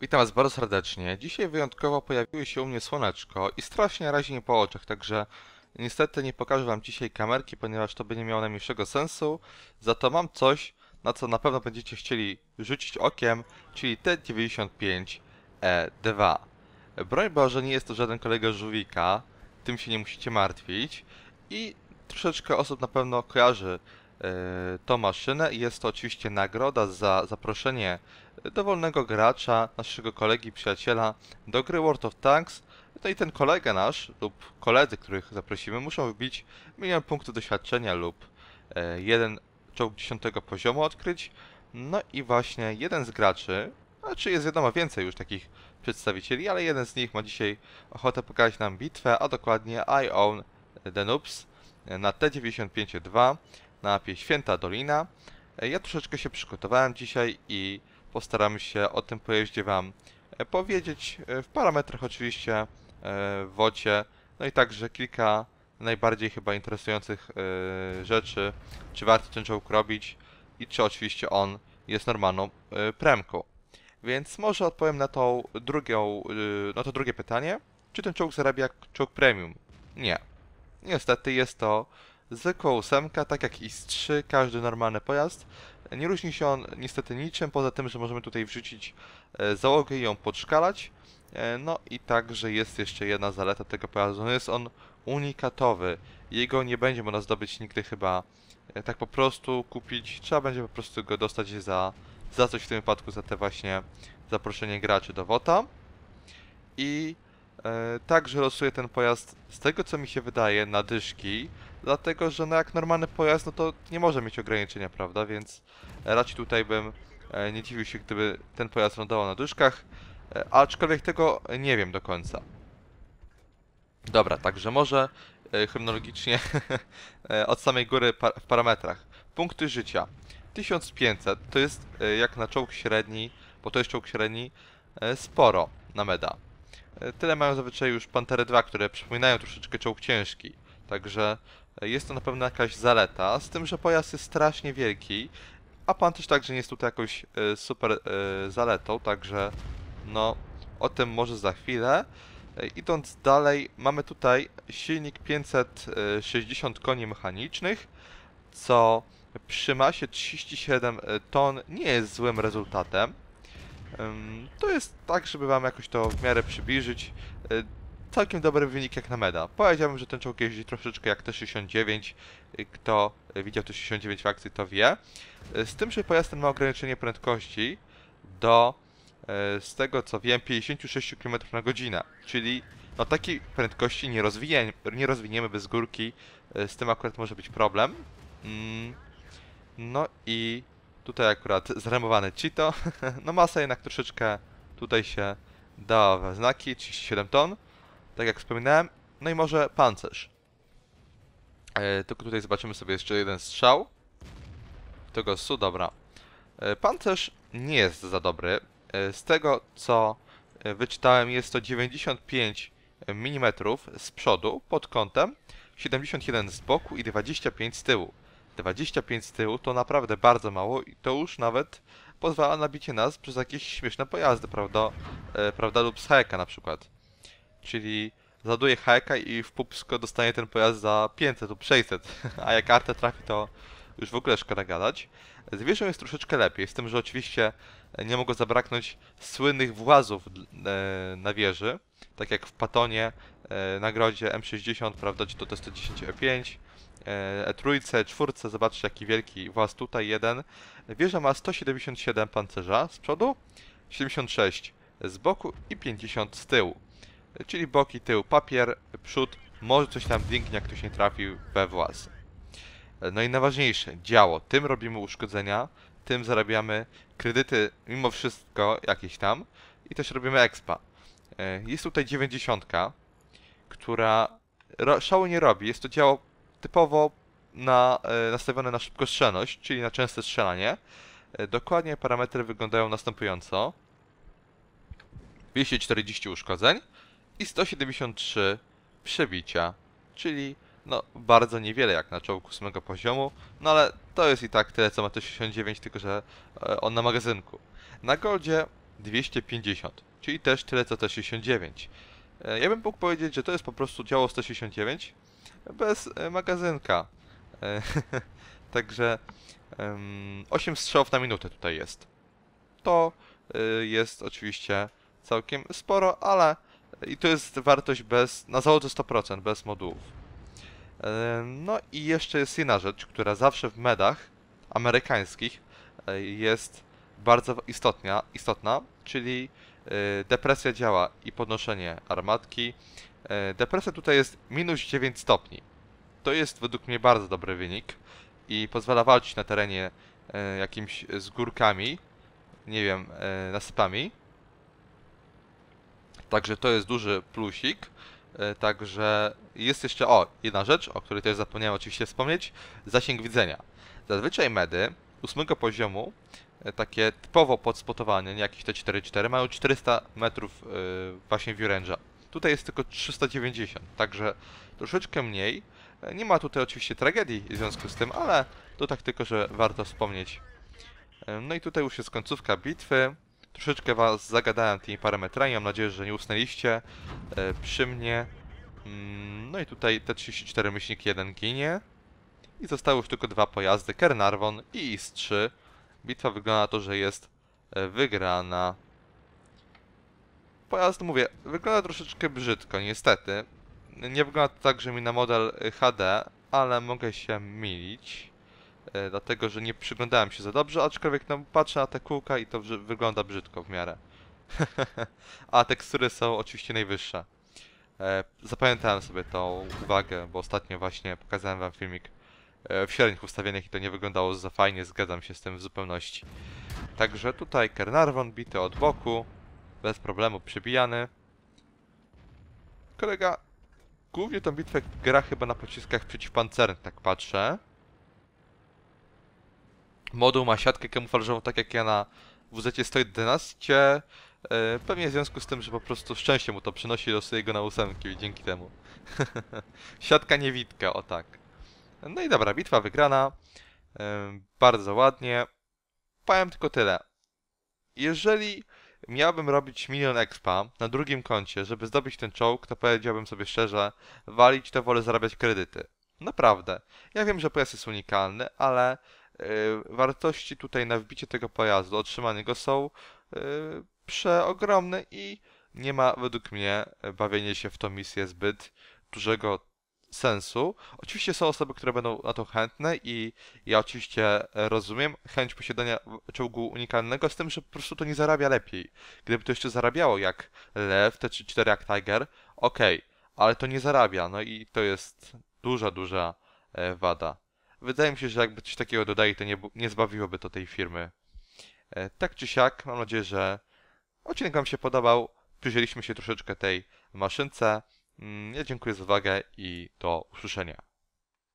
Witam Was bardzo serdecznie. Dzisiaj wyjątkowo pojawiło się u mnie słoneczko i strasznie razi mnie po oczach, także niestety nie pokażę Wam dzisiaj kamerki, ponieważ to by nie miało najmniejszego sensu. Za to mam coś, na co na pewno będziecie chcieli rzucić okiem, czyli T95E2. Broń Boże, nie jest to żaden kolega żółwika, tym się nie musicie martwić. I troszeczkę osób na pewno kojarzy e, tą maszynę i jest to oczywiście nagroda za zaproszenie dowolnego gracza, naszego kolegi, przyjaciela do gry World of Tanks. No i ten kolega nasz lub koledzy, których zaprosimy, muszą wbić milion punktów doświadczenia lub e, jeden czołg 10 poziomu odkryć. No i właśnie jeden z graczy, znaczy jest wiadomo więcej już takich przedstawicieli, ale jeden z nich ma dzisiaj ochotę pokazać nam bitwę, a dokładnie I Own the Noobs na T95-2 na mapie Święta Dolina. E, Ja troszeczkę się przygotowałem dzisiaj i postaramy się o tym pojeździe Wam e, powiedzieć, e, w parametrach oczywiście, w wocie, no i także kilka najbardziej chyba interesujących rzeczy, czy warto ten czołg robić i czy oczywiście on jest normalną premką. Więc może odpowiem na tą drugą, na to drugie pytanie, czy ten czołg zarabia czołg premium? Nie. Niestety jest to zwykła ósemka, tak jak IS-3, każdy normalny pojazd, nie różni się on niestety niczym, poza tym, że możemy tutaj wrzucić e, załogę i ją podszkalać. E, No i także jest jeszcze jedna zaleta tego pojazdu. No jest on unikatowy. Jego nie będzie można zdobyć nigdy chyba e, tak po prostu kupić. Trzeba będzie po prostu go dostać za, za coś w tym wypadku, za te właśnie zaproszenie graczy do WOTA. I także losuję ten pojazd z tego co mi się wydaje na dyszki, dlatego że no jak normalny pojazd, no to nie może mieć ograniczenia, prawda? Więc raczej tutaj bym e, nie dziwił się, gdyby ten pojazd lądował na dyszkach, e, aczkolwiek tego nie wiem do końca. Dobra, także może e, chronologicznie e, od samej góry pa w parametrach. Punkty życia. 1500 to jest e, jak na czołg średni, bo to jest czołg średni, e, sporo na meda. E, Tyle mają zazwyczaj już Pantery 2, które przypominają troszeczkę czołg ciężki. Także e, jest to na pewno jakaś zaleta, z tym, że pojazd jest strasznie wielki, a pan też także nie jest tutaj jakąś e, super zaletą, także no o tym może za chwilę. Idąc dalej, mamy tutaj silnik 560 koni mechanicznych, co przy masie 37 ton nie jest złym rezultatem. To jest tak, żeby wam jakoś to w miarę przybliżyć. y, Całkiem dobry wynik jak na meda. Powiedziałbym, że ten czołg jeździ troszeczkę jak T-69. y, Kto widział T-69 w akcji, to wie. Y, Z tym, że pojazd ten ma ograniczenie prędkości do, z tego co wiem, 56 km na godzinę. Czyli no takiej prędkości nie, rozwinie, nie rozwiniemy bez górki. Z tym akurat może być problem. Mm, No i tutaj akurat zremowane Cheeto. No masa jednak troszeczkę tutaj się dała we znaki, 37 ton, tak jak wspominałem. No i może pancerz. E, tylko tutaj zobaczymy sobie jeszcze jeden strzał. Tego su, dobra. E, pancerz nie jest za dobry. E, z tego co e, wyczytałem jest to 95 mm z przodu pod kątem, 71 z boku i 25 z tyłu. 25 z tyłu to naprawdę bardzo mało i to już nawet pozwala na bicie nas przez jakieś śmieszne pojazdy, prawda? E, prawda? Lub z hajka na przykład. Czyli zaduje hajka i w pupsko dostanie ten pojazd za 500 lub 600, a jak artę trafi to już w ogóle szkoda gadać. Z wieżą jest troszeczkę lepiej, z tym, że oczywiście nie mogło zabraknąć słynnych włazów e, na wieży, tak jak w Patonie, e, nagrodzie M60, prawda, czy to T110 E5, e, trójce, czwórce, zobaczcie jaki wielki właz tutaj, jeden. Wieża ma 177 pancerza z przodu, 76 z boku i 50 z tyłu. Czyli boki, tył, papier, przód, może coś tam dinknie, jak ktoś nie trafił we włas. No i najważniejsze, działo. Tym robimy uszkodzenia, tym zarabiamy kredyty mimo wszystko jakieś tam i też robimy expa. E, Jest tutaj 90, która szału nie robi. Jest to działo typowo na, e, nastawione na szybkostrzelność, czyli na częste strzelanie. E, Dokładnie parametry wyglądają następująco. 240 uszkodzeń i 173 przebicia, czyli no bardzo niewiele jak na czołgu 8 poziomu, no ale to jest i tak tyle co ma T69, tylko że e, on na magazynku. Na Goldzie 250, czyli też tyle co T69. E, Ja bym mógł powiedzieć, że to jest po prostu działo 169 bez e, magazynka. E, Także em, 8 strzałów na minutę tutaj jest. To y, jest oczywiście całkiem sporo, ale i to jest wartość bez, na załodze 100%, bez modułów. E, No i jeszcze jest jedna rzecz, która zawsze w medach amerykańskich e, jest bardzo istotna, istotna czyli e, depresja działa i podnoszenie armatki. E, Depresja tutaj jest minus 9 stopni. To jest według mnie bardzo dobry wynik i pozwala walczyć na terenie e, jakimś z górkami, nie wiem, e, nasypami. Także to jest duży plusik. Także jest jeszcze, o, jedna rzecz, o której też zapomniałem oczywiście wspomnieć, zasięg widzenia. Zazwyczaj medy ósmego poziomu, takie typowo podspotowane, nie jakieś te 4.4, mają 400 metrów właśnie view range'a. Tutaj jest tylko 390, także troszeczkę mniej. E, Nie ma tutaj oczywiście tragedii w związku z tym, ale to tak tylko, że warto wspomnieć. E, No i tutaj już jest końcówka bitwy. Troszeczkę was zagadałem tymi parametrami, mam nadzieję, że nie usnęliście e, przy mnie. Mm, No i tutaj T34 myślnik 1 ginie. I zostały już tylko dwa pojazdy, Kernarvon i IS-3. Bitwa wygląda na to, że jest wygrana. Pojazd, mówię, wygląda troszeczkę brzydko, niestety. Nie wygląda to tak, że mi na model y, HD, ale mogę się mylić. e, Dlatego, że nie przyglądałem się za dobrze, aczkolwiek no, patrzę na te kółka i to wygląda brzydko w miarę. A tekstury są oczywiście najwyższe. E, Zapamiętałem sobie tą uwagę, bo ostatnio właśnie pokazałem wam filmik e, w średnich ustawieniach i to nie wyglądało za fajnie, zgadzam się z tym w zupełności. Także tutaj Kernarvon bity od boku, bez problemu przybijany. Kolega głównie tą bitwę gra chyba na pociskach przeciwpancernych, tak patrzę. Moduł ma siatkę kamuflażową, tak jak ja na WZ-111. E, Pewnie w związku z tym, że po prostu szczęście mu to przynosi, losuje go na ósemki dzięki temu. Siatka niewidka, o tak. No i dobra, bitwa wygrana. Em, Bardzo ładnie. Powiem tylko tyle. Jeżeli miałbym robić milion expa na drugim koncie, żeby zdobyć ten czołg, to powiedziałbym sobie szczerze, walić to wolę zarabiać kredyty. Naprawdę. Ja wiem, że pojazd jest unikalny, ale yy, wartości tutaj na wbicie tego pojazdu, otrzymanie go są yy, przeogromne i nie ma według mnie bawienie się w tą misję zbyt dużego sensu. Oczywiście są osoby, które będą na to chętne i ja oczywiście e, rozumiem chęć posiadania czołgu unikalnego, z tym, że po prostu to nie zarabia lepiej. Gdyby to jeszcze zarabiało jak Lew, T34 jak Tiger, okej, ale to nie zarabia, no i to jest duża, duża e, wada. Wydaje mi się, że jakby coś takiego dodali, to nie, nie zbawiłoby to tej firmy. E, Tak czy siak, mam nadzieję, że odcinek Wam się podobał. Przyjrzeliśmy się troszeczkę tej maszynce. Mm, Ja dziękuję za uwagę i do usłyszenia.